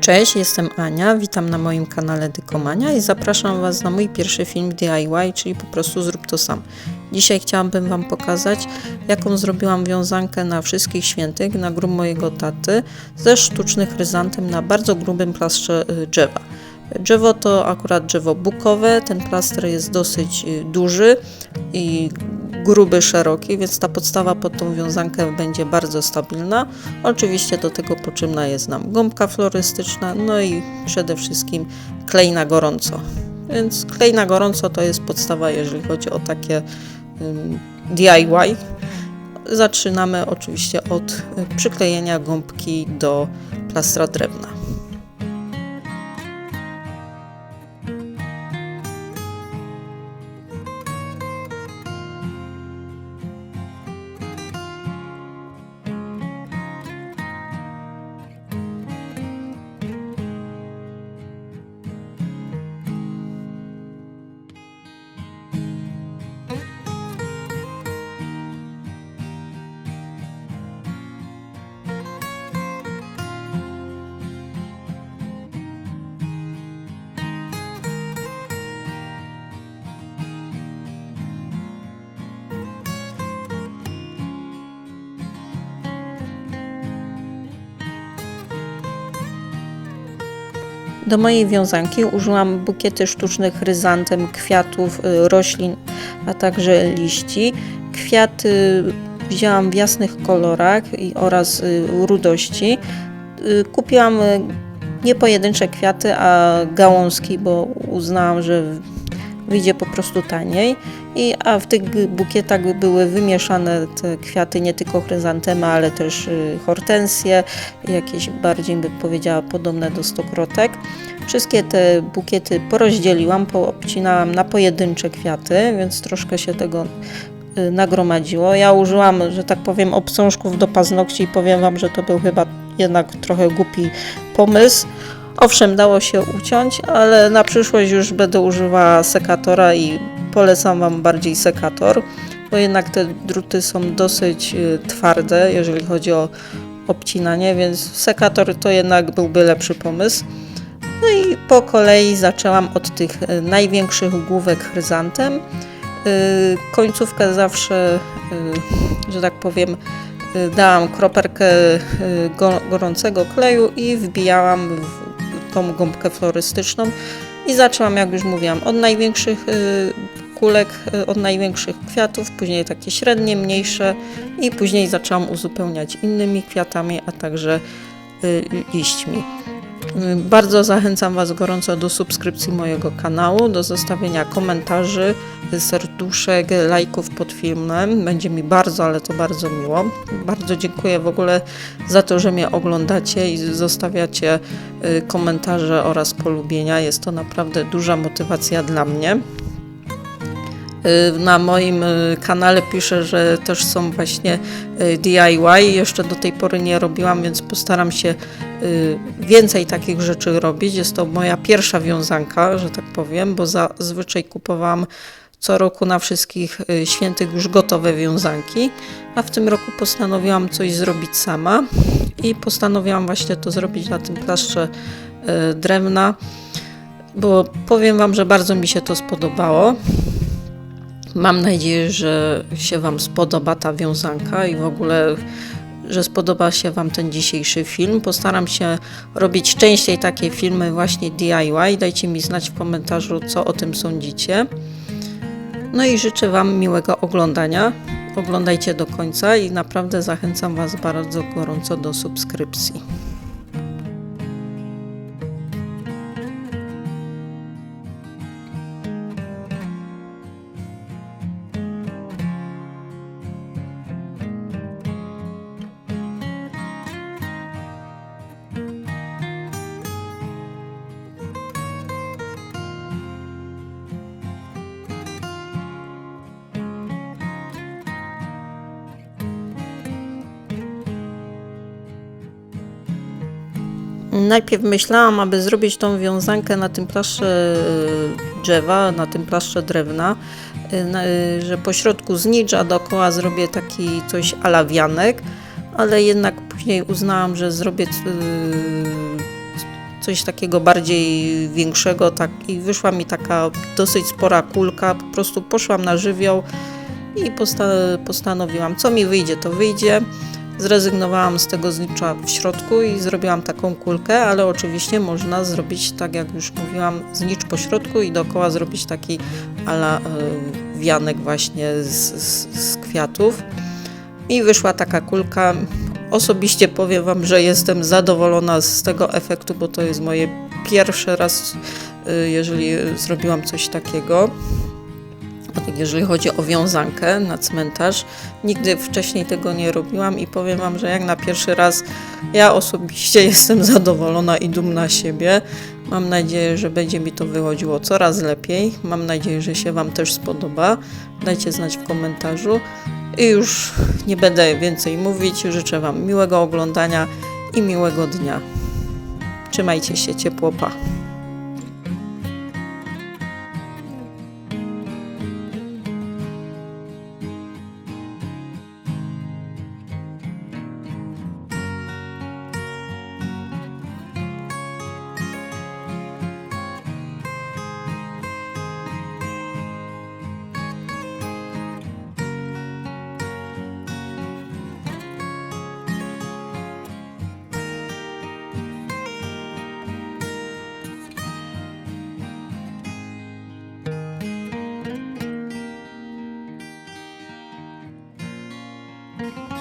Cześć, jestem Ania, witam na moim kanale Dykomania i zapraszam Was na mój pierwszy film DIY, czyli po prostu zrób to sam. Dzisiaj chciałabym Wam pokazać, jaką zrobiłam wiązankę na wszystkich świętych, na grób mojego taty, ze sztucznym chryzantem na bardzo grubym plastrze y, drzewa. Drzewo to akurat drzewo bukowe, ten plaster jest dosyć y, duży i gruby, szeroki, więc ta podstawa pod tą wiązankę będzie bardzo stabilna. Oczywiście do tego potrzebna jest nam gąbka florystyczna, no i przede wszystkim klej na gorąco. Więc klej na gorąco to jest podstawa, jeżeli chodzi o takie ym, DIY. Zaczynamy oczywiście od y, przyklejenia gąbki do plastra drewna. Do mojej wiązanki użyłam bukiety sztucznych chryzantem, kwiatów, y, roślin, a także liści. Kwiaty wzięłam w jasnych kolorach oraz y, rudości. Y, Kupiłam nie pojedyncze kwiaty, a gałązki, bo uznałam, że wyjdzie po prostu taniej. I, a w tych bukietach były wymieszane te kwiaty, nie tylko chryzantemy, ale też y, hortensje, jakieś bardziej bym powiedziała podobne do stokrotek. Wszystkie te bukiety porozdzieliłam, poobcinałam na pojedyncze kwiaty, więc troszkę się tego y, nagromadziło. Ja użyłam, że tak powiem, obcążków do paznokci i powiem Wam, że to był chyba jednak trochę głupi pomysł. Owszem, dało się uciąć, ale na przyszłość już będę używała sekatora i polecam Wam bardziej sekator, bo jednak te druty są dosyć y, twarde, jeżeli chodzi o obcinanie, więc sekator to jednak byłby lepszy pomysł. No i po kolei zaczęłam od tych y, największych główek chryzantem. Y, Końcówkę zawsze, że tak powiem, dałam kroperkę go- gorącego kleju i wbijałam tą gąbkę florystyczną i zaczęłam, jak już mówiłam, od największych y, kulek, y, od największych kwiatów, później takie średnie, mniejsze i później zaczęłam uzupełniać innymi kwiatami, a także y, liśćmi. Bardzo zachęcam Was gorąco do subskrypcji mojego kanału, do zostawienia komentarzy, serduszek, lajków pod filmem. Będzie mi bardzo, ale to bardzo miło. Bardzo dziękuję w ogóle za to, że mnie oglądacie i zostawiacie y, komentarze oraz polubienia. Jest to naprawdę duża motywacja dla mnie. Y, Na moim y, kanale piszę, że też są właśnie y, DIY. Jeszcze do tej pory nie robiłam, więc postaram się y, więcej takich rzeczy robić. Jest to moja pierwsza wiązanka, że tak powiem, bo zazwyczaj kupowałam co roku na wszystkich y, świętych już gotowe wiązanki, a w tym roku postanowiłam coś zrobić sama i postanowiłam właśnie to zrobić na tym plastrze y, drewna, bo powiem Wam, że bardzo mi się to spodobało. Mam nadzieję, że się Wam spodoba ta wiązanka i w ogóle, że spodoba się Wam ten dzisiejszy film. Postaram się robić częściej takie filmy właśnie DIY. Dajcie mi znać w komentarzu, co o tym sądzicie. No i życzę Wam miłego oglądania. Oglądajcie do końca i naprawdę zachęcam Was bardzo gorąco do subskrypcji. Najpierw myślałam, aby zrobić tą wiązankę na tym plastrze y, drzewa, na tym plastrze drewna, na- y, że po środku znicz, a dookoła zrobię taki coś ala wianek, ale jednak później uznałam, że zrobię coś takiego bardziej większego tak, i wyszła mi taka dosyć spora kulka. Po prostu poszłam na żywioł i posta- postanowiłam, co mi wyjdzie, to wyjdzie. Zrezygnowałam z tego znicza w środku i zrobiłam taką kulkę, ale oczywiście można zrobić, tak jak już mówiłam, znicz po środku i dookoła zrobić taki ala y, wianek właśnie z, z, z kwiatów. I wyszła taka kulka. Osobiście powiem Wam, że jestem zadowolona z tego efektu, bo to jest moje pierwszy raz, y, jeżeli zrobiłam coś takiego. Tak, Jeżeli chodzi o wiązankę na cmentarz, nigdy wcześniej tego nie robiłam i powiem Wam, że jak na pierwszy raz ja osobiście jestem zadowolona i dumna siebie. Mam nadzieję, że będzie mi to wychodziło coraz lepiej. Mam nadzieję, że się Wam też spodoba. Dajcie znać w komentarzu. I już nie będę więcej mówić. Życzę Wam miłego oglądania i miłego dnia. Trzymajcie się ciepło, pa. Bye.